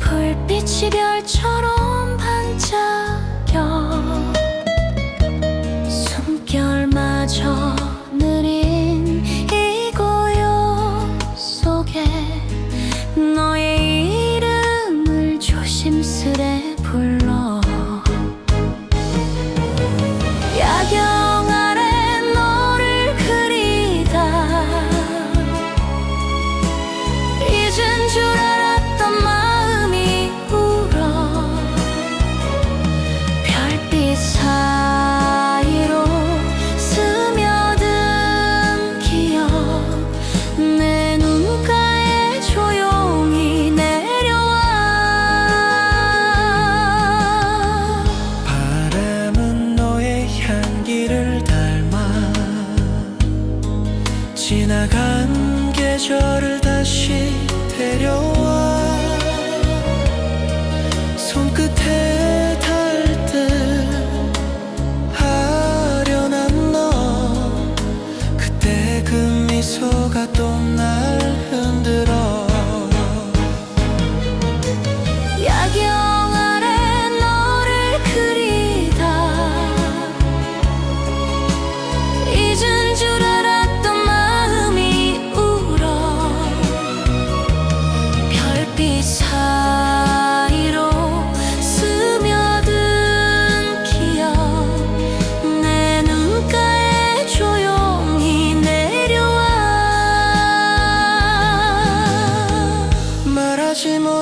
불빛이 별처럼 반짝여 숨결마저 느린 이 고요 속에 너의 이름을 조심스레 불러. 지나간 계절을 다시 데려와.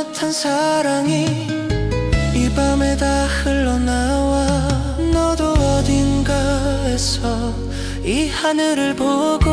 따뜻한 사랑이 이 밤에 다 흘러나와. 너도 어딘가에서 이 하늘을 보고